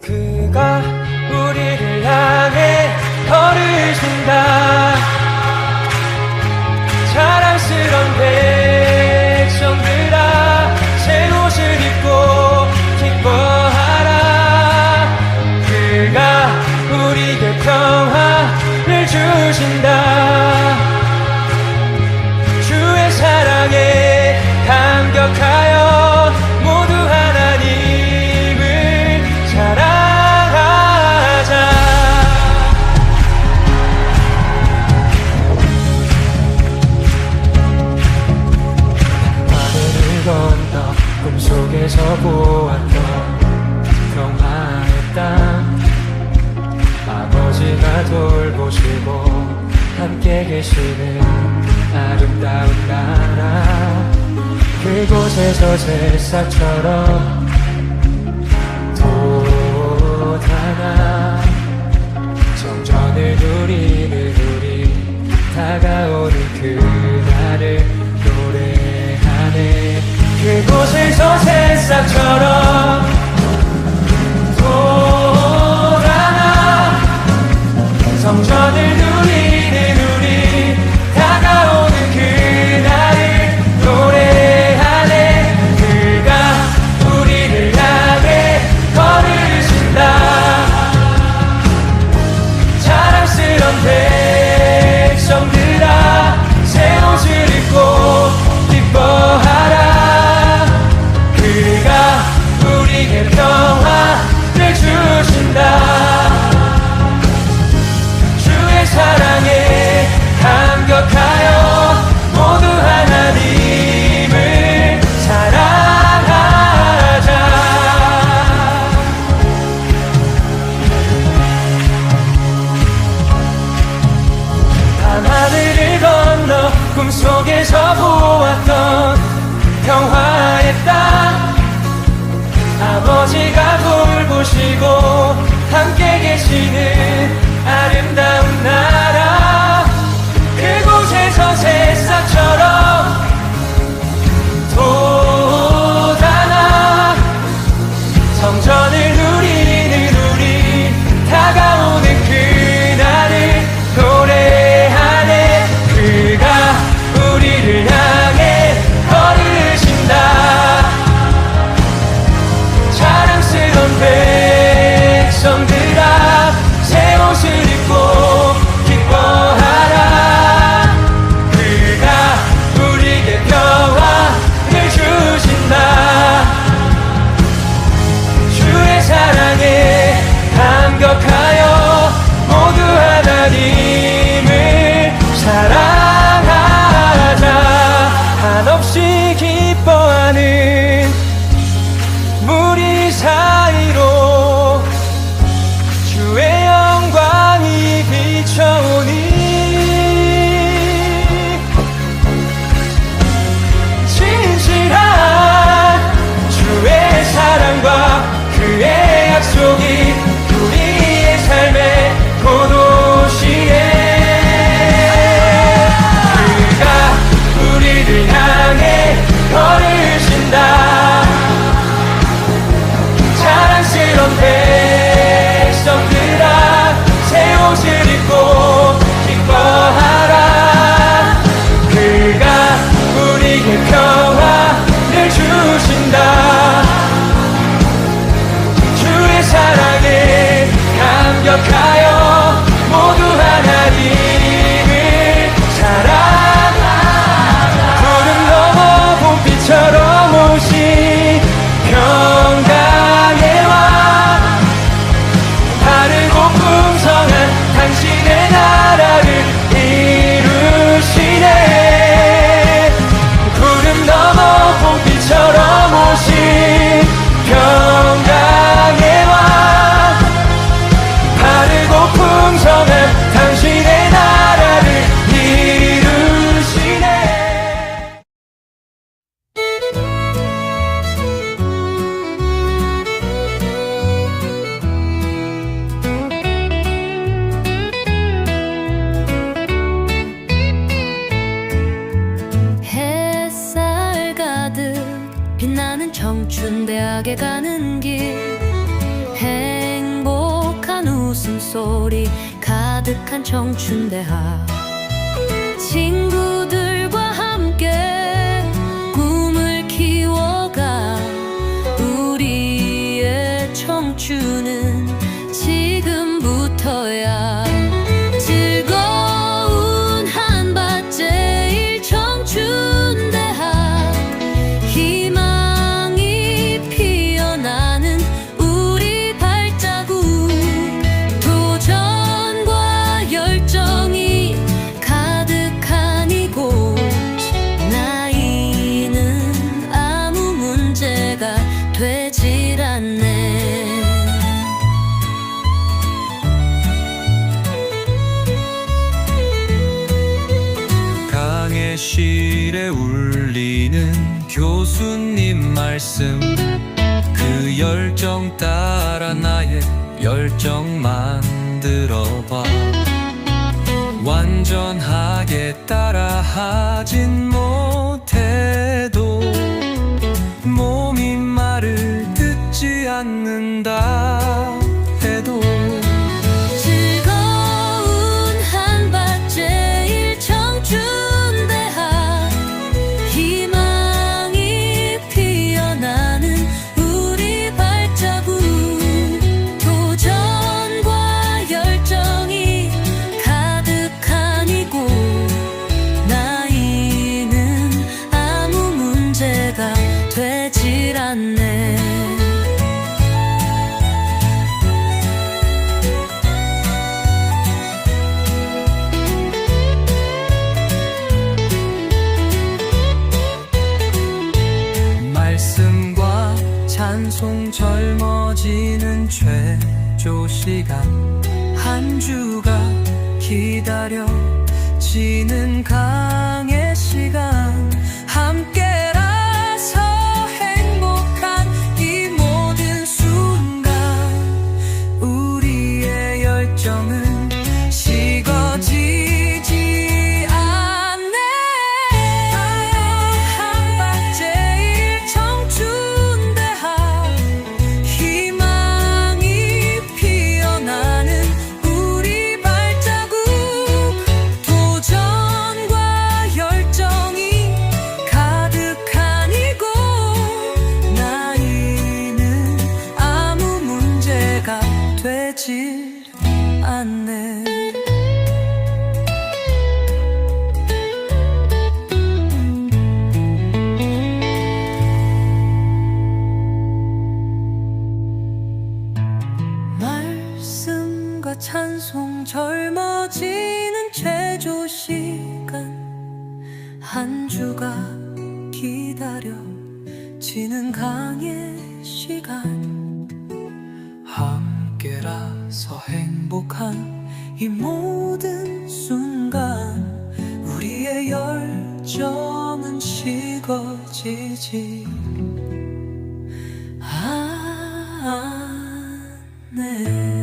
그가 함께 계시는 아름다운 나라. 그곳에서 제사처럼 돋아나 정전을 누리는 우리 다가오는 그날을 노래하네. 그곳에서 제사처럼 돋아나 성전을 외쳐보았던 평화의 땅. 아버지가 돌보시고 함께 계시는 아름다운 사이로 주의 영광이 비춰오니 진실한 주의 사랑과 그의 약속이 나는 청춘대학에 가는 길. 행복한 웃음소리 가득한 청춘대학. 친구 문제가 되질 않네. 강의실에 울리는 교수님 말씀. 그 열정 따라 나의 열정 만들어봐. 완전하게 따라 하진 못해 않는다 젊어지는 최조 시간. 한 주가 기다려지는 강 한 주가 기다려지는 강의 시간. 함께라서 행복한 이 모든 순간. 우리의 열정은 식어지지 않네